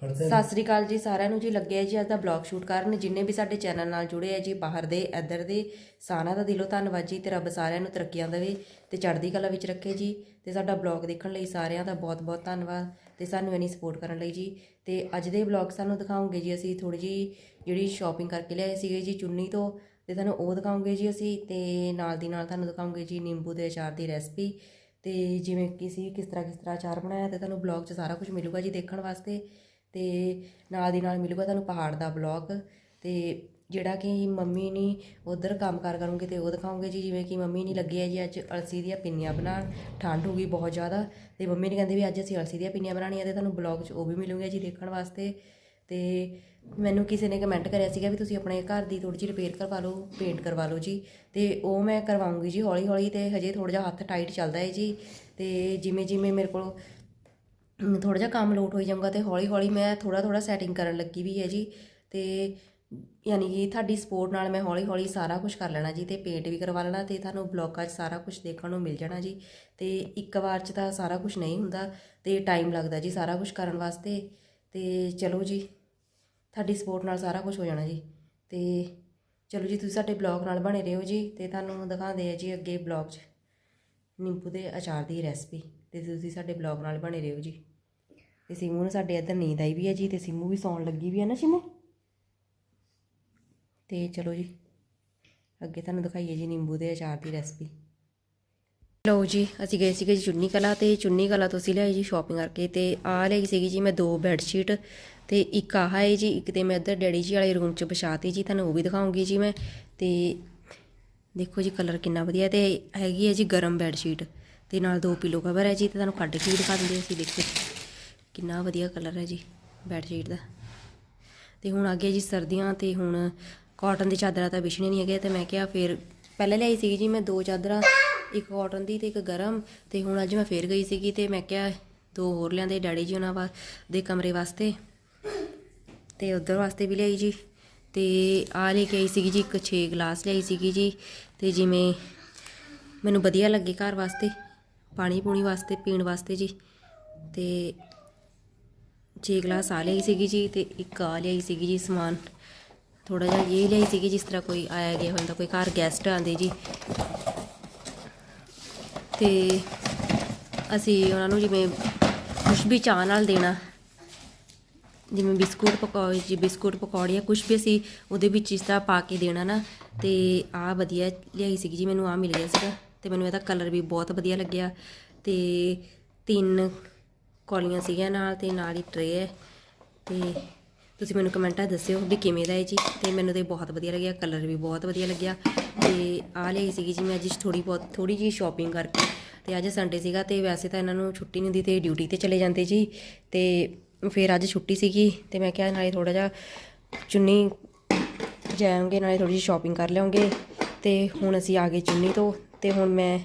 ਸਤਿ ਸ੍ਰੀ ਅਕਾਲ ਜੀ ਸਾਰਿਆਂ ਨੂੰ ਜੀ। ਲੱਗਿਆ ਜੀ ਅੱਜ ਦਾ ਬਲੌਗ ਸ਼ੂਟ ਕਰਨ। ਜਿੰਨੇ ਵੀ ਸਾਡੇ ਚੈਨਲ ਨਾਲ ਜੁੜੇ ਆ ਜੀ, ਬਾਹਰ ਦੇ, ਇੱਧਰ ਦੇ, ਸਾਰਿਆਂ ਦਾ ਦਿਲੋਂ ਧੰਨਵਾਦ ਜੀ ਤੇ ਰੱਬ ਸਾਰਿਆਂ ਨੂੰ ਤਰੱਕੀਆਂ ਦੇਵੇ ਤੇ ਚੜ੍ਹਦੀ ਕਲਾ ਵਿੱਚ ਰੱਖੇ ਜੀ। ਤੇ ਸਾਡਾ ਬਲੌਗ ਦੇਖਣ ਲਈ ਸਾਰਿਆਂ ਦਾ ਬਹੁਤ-ਬਹੁਤ ਧੰਨਵਾਦ ਤੇ ਸਾਨੂੰ ਇੰਨੀ ਸਪੋਰਟ ਕਰਨ ਲਈ ਜੀ। ਤੇ ਅੱਜ ਦੇ ਬਲੌਗ ਸਾਨੂੰ ਦਿਖਾਉਂਗੇ ਜੀ ਅਸੀਂ ਥੋੜੀ ਜੀ ਜਿਹੜੀ ਸ਼ਾਪਿੰਗ ਕਰਕੇ ਲਿਆਏ ਸੀਗੇ ਜੀ ਚੁੰਨੀ ਤੋਂ ਤੇ ਤੁਹਾਨੂੰ ਉਹ ਦਿਖਾਉਂਗੇ ਜੀ ਅਸੀਂ ਤੇ ਨਾਲ ਦੀ ਨਾਲ ਤੁਹਾਨੂੰ ਦਿਖਾਉਂਗੇ ਜੀ ਨਿੰਬੂ ਦੇ ਅਚਾਰ ਦੀ ਰੈਸਪੀ ਤੇ ਜਿਵੇਂ ਕਿ ਸੀ ਕਿਸ ਤਰ੍ਹਾਂ ਕਿਸ ਤਰ੍ਹਾਂ ਅਚਾਰ ਬਣਾਇਆ ਤੇ ਤੁਹਾਨੂੰ ਬਲੌਗ 'ਚ ਸਾਰਾ ਕੁਝ ਮਿਲੂਗਾ ਜੀ ਦੇਖਣ ਵਾਸਤੇ। ਅਤੇ ਨਾਲ ਦੀ ਨਾਲ ਮਿਲੂਗਾ ਤੁਹਾਨੂੰ ਪਹਾੜ ਦਾ ਬਲੌਗ। ਅਤੇ ਜਿਹੜਾ ਕਿ ਮੰਮੀ ਨਹੀਂ ਉੱਧਰ ਕੰਮ ਕਾਰ ਕਰੂੰਗੇ ਤੇ ਉਹ ਦਿਖਾਉਂਗੇ ਜੀ, ਜਿਵੇਂ ਕਿ ਮੰਮੀ ਨਹੀਂ ਲੱਗੇ ਹੈ ਜੀ ਅੱਜ ਅਲਸੀ ਦੀਆਂ ਪਿੰਨੀਆਂ ਬਣਾਉਣ। ਠੰਡ ਹੋ ਗਈ ਬਹੁਤ ਜ਼ਿਆਦਾ ਅਤੇ ਮੰਮੀ ਨੇ ਕਹਿੰਦੇ ਵੀ ਅੱਜ ਅਸੀਂ ਅਲਸੀ ਦੀਆਂ ਪਿੰਨੀਆਂ ਬਣਾਉਣੀਆਂ ਅਤੇ ਤੁਹਾਨੂੰ ਬਲੌਗ 'ਚ ਉਹ ਵੀ ਮਿਲੂਗੇ ਜੀ ਦੇਖਣ ਵਾਸਤੇ। ਅਤੇ ਮੈਨੂੰ ਕਿਸੇ ਨੇ ਕਮੈਂਟ ਕਰਿਆ ਸੀਗਾ ਵੀ ਤੁਸੀਂ ਆਪਣੇ ਘਰ ਦੀ ਥੋੜ੍ਹੀ ਜਿਹੀ ਰਿਪੇਅਰ ਕਰਵਾ ਲਓ ਪੇਂਟ ਕਰਵਾ ਲਓ ਜੀ। ਅਤੇ ਉਹ ਮੈਂ ਕਰਵਾਉਂਗੀ ਜੀ ਹੌਲੀ ਹੌਲੀ ਅਤੇ ਹਜੇ ਥੋੜ੍ਹਾ ਜਿਹਾ ਹੱਥ ਟਾਈਟ ਚੱਲਦਾ ਹੈ ਜੀ। ਅਤੇ ਜਿਵੇਂ ਜਿਵੇਂ ਮੇਰੇ ਕੋਲ ਥੋੜਾ ਜਿਹਾ ਕੰਮ ਲੋਟ ਹੋਈ ਜਾਊਗਾ ਤੇ ਹੌਲੀ ਹੌਲੀ ਮੈਂ ਥੋੜਾ ਥੋੜਾ ਸੈਟਿੰਗ ਕਰਨ ਲੱਗੀ ਵੀ ਹੈ ਜੀ ਤੇ ਯਾਨੀ ਕਿ ਤੁਹਾਡੀ ਸਪੋਰਟ ਨਾਲ ਮੈਂ ਹੌਲੀ ਹੌਲੀ ਸਾਰਾ ਕੁਝ ਕਰ ਲੈਣਾ ਜੀ ਤੇ ਪੇਂਟ ਵੀ ਕਰਵਾ ਲੈਣਾ ਤੇ ਤੁਹਾਨੂੰ ਬਲੌਗਾਂ 'ਚ ਸਾਰਾ ਕੁਝ ਦੇਖਣ ਨੂੰ ਮਿਲ ਜਾਣਾ ਜੀ ਤੇ ਇੱਕ ਵਾਰ 'ਚ ਤਾਂ ਸਾਰਾ ਕੁਝ ਨਹੀਂ ਹੁੰਦਾ ਤੇ ਟਾਈਮ ਲੱਗਦਾ ਜੀ ਸਾਰਾ ਕੁਝ ਕਰਨ ਵਾਸਤੇ ਤੇ ਚਲੋ ਜੀ, ਤੁਹਾਡੀ ਸਪੋਰਟ ਨਾਲ ਸਾਰਾ ਕੁਝ ਹੋ ਜਾਣਾ ਜੀ ਤੇ ਚਲੋ ਜੀ ਤੁਸੀਂ ਸਾਡੇ ਬਲੌਗ ਨਾਲ ਬਣੇ ਰਹੋ ਜੀ ਤੇ ਤੁਹਾਨੂੰ ਦਿਖਾਉਂਦੇ ਆ ਜੀ ਅੱਗੇ ਬਲੌਗ 'ਚ ਨਿੰਬੂ ਦੇ ਅਚਾਰ ਦੀ ਰੈਸਪੀ ਤੇ ਤੁਸੀਂ ਸਾਡੇ ਬਲੌਗ ਨਾਲ ਬਣੇ ਰਹੋ ਜੀ। ਤੇ ਸਿਮੂ ਨੂੰ ਸਾਡੇ ਇੱਧਰ ਨੀਂਦ ਆਈ ਵੀ ਹੈ ਜੀ ਤੇ ਸਿਮੂ ਵੀ ਸੌਣ ਲੱਗੀ ਵੀ ਹੈ ਨਾ ਸਿਮੂ? ਤੇ ਚਲੋ ਜੀ, ਅੱਗੇ ਤੁਹਾਨੂੰ ਦਿਖਾਈਏ ਜੀ ਨਿੰਬੂ ਦੇ ਅਚਾਰ ਦੀ ਰੈਸਪੀ ਲਓ ਜੀ, ਅਸੀਂ ਗਏ ਸੀਗੇ ਜੀ ਚੁੰਨੀ ਕਲਾ ਤੇ ਚੁੰਨੀ ਕਲਾ ਤੋਂ ਅਸੀਂ ਲਿਆਈ ਜੀ ਸ਼ਾਪਿੰਗ ਕਰਕੇ ਤੇ ਆਹ ਲਈ ਸੀਗੀ ਜੀ ਮੈਂ ਦੋ ਬੈੱਡ ਸ਼ੀਟ ਤੇ ਇੱਕ ਆਹ ਹੈ ਜੀ, ਇੱਕ ਤੇ ਮੈਂ ਇੱਧਰ ਡੈਡੀ ਜੀ ਵਾਲੇ ਰੂਮ 'ਚ ਵਿਛਾਤੀ ਜੀ, ਤੁਹਾਨੂੰ ਉਹ ਵੀ ਦਿਖਾਉਂਗੀ ਜੀ ਮੈਂ। ਤੇ ਦੇਖੋ ਜੀ ਕਲਰ ਕਿੰਨਾ ਵਧੀਆ ਤੇ ਹੈਗੀ ਹੈ ਜੀ ਗਰਮ ਬੈੱਡ ਸ਼ੀਟ ਤੇ ਨਾਲ ਦੋ ਪਿਲੋ ਕਵਰ ਹੈ ਜੀ ਤੇ ਤੁਹਾਨੂੰ ਕੱਢ ਕੇ ਦਿਖਾ ਦਿੰਦੇ ਅਸੀਂ, ਦੇਖੋ ਕਿੰਨਾ ਵਧੀਆ ਕਲਰ ਹੈ ਜੀ ਬੈੱਡ ਸ਼ੀਟ ਦਾ। ਤੇ ਹੁਣ ਅੱਗੇ ਜੀ ਸਰਦੀਆਂ ਤੇ ਹੁਣ ਕਾਟਨ ਦੀ ਚਾਦਰਾਂ ਤਾਂ ਵਿਛਣੀਆਂ ਨਹੀਂ ਹੈਗੇ ਤੇ ਮੈਂ ਕਿਹਾ ਫਿਰ ਪਹਿਲਾਂ ਲਿਆਈ ਸੀਗੀ ਜੀ ਮੈਂ ਦੋ ਚਾਦਰਾਂ, ਇੱਕ ਕਾਟਨ ਦੀ ਤੇ ਇੱਕ ਗਰਮ, ਤੇ ਹੁਣ ਅੱਜ ਮੈਂ ਫੇਰ ਗਈ ਸੀਗੀ ਤੇ ਮੈਂ ਕਿਹਾ ਦੋ ਹੋਰ ਲਿਆਂਦੇ ਡੈਡੀ ਜੀ ਉਹਨਾਂ ਵਾ, ਦੇ ਕਮਰੇ ਵਾਸਤੇ। ਤੇ ਉਧਰ ਵਾਸਤੇ ਵੀ ਲਿਆਈ ਜੀ, ਤੇ ਆ ਲੈ ਕੇ ਆਈ ਸੀਗੀ ਜੀ, ਇੱਕ 6 ਗਲਾਸ ਲਿਆਈ ਸੀਗੀ ਜੀ, ਤੇ ਜਿਵੇਂ ਮੈਨੂੰ ਵਧੀਆ ਲੱਗੇ ਘਰ ਵਾਸਤੇ, ਪਾਣੀ ਪੂਣੀ ਵਾਸਤੇ, ਪੀਣ ਵਾਸਤੇ ਜੀ। ਤੇ 6 ਗਲਾਸ ਆ ਲਈ ਸੀਗੀ ਜੀ ਤੇ ਇੱਕ ਆ ਲਈ ਸੀਗੀ ਜੀ ਸਮਾਨ। ਥੋੜਾ ਜਿਹਾ ਇਹ ਲਈ ਸੀਗੀ ਜਿਸ ਤਰ੍ਹਾਂ ਕੋਈ ਆਇਆ ਗਿਆ ਹੁੰਦਾ ਕੋਈ ਘਰ ਗੈਸਟ ਆਂਦੇ ਜੀ। ਤੇ ਅਸੀਂ ਉਹਨਾਂ ਨੂੰ ਜਿਵੇਂ ਕੁਝ ਵੀ ਚਾਹ ਨਾਲ ਦੇਣਾ, ਜਿਵੇਂ ਬਿਸਕੁਟ ਪਕੌੜੇ ਜੀ ਬਿਸਕੁਟ ਪਕੌੜੀਆਂ ਕੁਝ ਵੀ ਅਸੀਂ ਉਹਦੇ ਵਿੱਚ ਇਸ ਤਰ੍ਹਾਂ ਪਾ ਕੇ ਦੇਣਾ ਨਾ, ਤੇ ਆ ਵਧੀਆ ਲਿਆਈ ਸੀਗੀ ਜੀ, ਮੈਨੂੰ ਆ ਮਿਲ ਗਿਆ ਸੀਗਾ ਤੇ ਮੈਨੂੰ ਇਹਦਾ ਕਲਰ ਵੀ ਬਹੁਤ ਵਧੀਆ ਲੱਗਿਆ। ਤੇ ਤਿੰਨ ਕੌਲੀਆਂ ਸੀਗੀਆਂ ਨਾਲ ਤੇ ਨਾਲ ਹੀ ਟਰੇ ਹੈ। ਤੇ ਤੁਸੀਂ ਮੈਨੂੰ ਕਮੈਂਟਾਂ ਦੱਸਿਓ ਵੀ ਕਿਵੇਂ ਦਾ ਹੈ ਜੀ। ਤੇ ਮੈਨੂੰ ਤੇ ਬਹੁਤ ਵਧੀਆ ਲੱਗਿਆ ਕਲਰ ਵੀ ਬਹੁਤ ਵਧੀਆ ਲੱਗਿਆ। ਤੇ ਆ ਲਈ ਸੀਗੀ ਜੀ ਮੈਂ ਅੱਜ ਥੋੜੀ ਬਹੁਤ ਥੋੜੀ ਜੀ ਸ਼ਾਪਿੰਗ ਕਰਕੇ। ਤੇ ਅੱਜ ਸੰਡੇ ਸੀਗਾ ਤੇ ਵੈਸੇ ਤਾਂ ਇਹਨਾਂ ਨੂੰ ਛੁੱਟੀ ਨਹੀਂ ਹੁੰਦੀ ਤੇ ਡਿਊਟੀ ਤੇ ਚਲੇ ਜਾਂਦੇ ਜੀ। ਤੇ ਫਿਰ ਅੱਜ ਛੁੱਟੀ ਸੀਗੀ ਤੇ ਮੈਂ ਕਿਹਾ ਨਾਲੇ ਥੋੜਾ ਜਿਹਾ ਚੁੰਨੀ ਜਾਵਾਂਗੇ ਨਾਲੇ ਥੋੜੀ ਜਿਹੀ ਸ਼ਾਪਿੰਗ ਕਰ ਲਿਆਉਂਗੇ। ਤੇ ਹੁਣ ਅਸੀਂ ਆ ਗਏ ਚੁੰਨੀ ਤੋਂ ਤੇ ਹੁਣ ਮੈਂ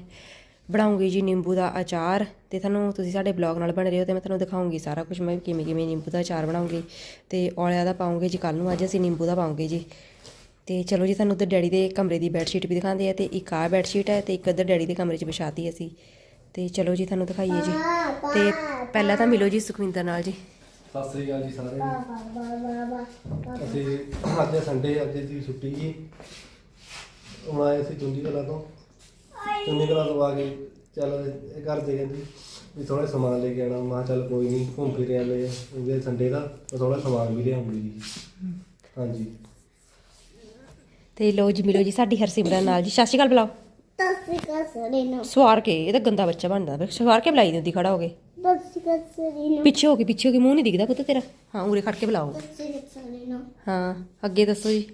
ਬਣਾਉਂਗੀ ਜੀ ਨਿੰਬੂ ਦਾ ਅਚਾਰ ਤੇ ਤੁਹਾਨੂੰ ਤੁਸੀਂ ਸਾਡੇ ਬਲੌਗ ਨਾਲ ਬਣ ਰਹੇ ਹੋ ਤੇ ਮੈਂ ਤੁਹਾਨੂੰ ਦਿਖਾਉਂਗੀ ਸਾਰਾ ਕੁਝ ਮੈਂ ਕਿਵੇਂ ਕਿਵੇਂ ਨਿੰਬੂ ਦਾ ਅਚਾਰ ਬਣਾਉਂਗੀ ਤੇ ਔਲਿਆਂ ਦਾ ਪਾਉਂਗੇ ਜੀ। ਕੱਲ ਨੂੰ ਅੱਜ ਅਸੀਂ ਨਿੰਬੂ ਦਾ ਪਾਉਂਗੇ ਜੀ। ਤੇ ਚਲੋ ਜੀ, ਤੁਹਾਨੂੰ ਉੱਧਰ ਡੈਡੀ ਦੇ ਕਮਰੇ ਦੀ ਬੈੱਡ ਸ਼ੀਟ ਵੀ ਦਿਖਾਉਂਦੇ ਆ ਤੇ ਇੱਕ ਆ ਬੈੱਡ ਸ਼ੀਟ ਹੈ ਤੇ ਇੱਕ ਉੱਧਰ ਡੈਡੀ ਦੇ ਕਮਰੇ 'ਚ ਵਿਛਾਤੀ ਅਸੀਂ। ਤੇ ਚਲੋ ਜੀ, ਤੁਹਾਨੂੰ ਦਿਖਾਈਏ ਜੀ। ਤੇ ਪਹਿਲਾਂ ਤਾਂ ਮਿਲੋ ਜੀ ਸੁਖਵਿੰਦਰ ਨਾਲ ਜੀ। ਸਤਿ ਸ੍ਰੀ ਅਕਾਲ ਜੀ ਸਾਰਿਆਂ ਨੂੰ। ਅਸੀਂ ਅੱਜ ਸੰਡੇ ਅੱਜ ਦੀ ਛੁੱਟੀ ਜੀ। ਹੁਣ ਆਏ ਸੀ ਚੁੰਡੀ ਕਲਾ ਤੋਂ। ਚੁੰਡੀ ਕਲਾ ਤੋਂ ਆ ਕੇ ਚੱਲ ਇਹ ਘਰ ਦੇ ਕਹਿੰਦੀ ਵੀ ਥੋੜਾ ਸਮਾਨ ਲੈ ਕੇ ਆਣਾ ਮੈਂ ਚੱਲ ਕੋਈ ਨਹੀਂ ਘੁੰਮ ਫਿਰ ਆਉਂਦੇ ਉਹਦੇ ਸੰਡੇ ਦਾ ਥੋੜਾ ਸਮਾਨ ਵੀ ਲਿਆਉਂਗੀ ਜੀ। ਹਾਂਜੀ। ਤੇ ਲੋ ਜੀ ਮਿਲੋ ਜੀ ਸਾਡੀ ਹਰਸਿਮਰਨ ਨਾਲ ਜੀ। ਸਤਿ ਸ਼੍ਰੀ ਅਕਾਲ ਬੁਲਾਓ। ਤਸਕਾ ਸਰੀਨੋ ਸਵਾਰ ਕੇ ਇਹ ਤਾਂ ਗੰਦਾ ਬੱਚਾ ਬਣਦਾ। ਵੇ ਸਵਾਰ ਕੇ ਬੁਲਾਈ ਦਿੰਦੀ ਖੜਾ ਹੋ ਕੇ। ਤਸਕਾ ਸਰੀਨੋ ਪਿੱਛੇ ਹੋ ਕੇ ਪਿੱਛੇ ਹੋ ਕੇ ਮੂੰਹ ਨਹੀਂ ਦਿਖਦਾ ਪੁੱਤ ਤੇਰਾ। ਹਾਂ ਉਰੇ ਖੜ ਕੇ ਬੁਲਾਓ। ਤਸਕਾ ਸਰੀਨੋ ਹਾਂ ਅੱਗੇ ਦੱਸੋ ਜੀ।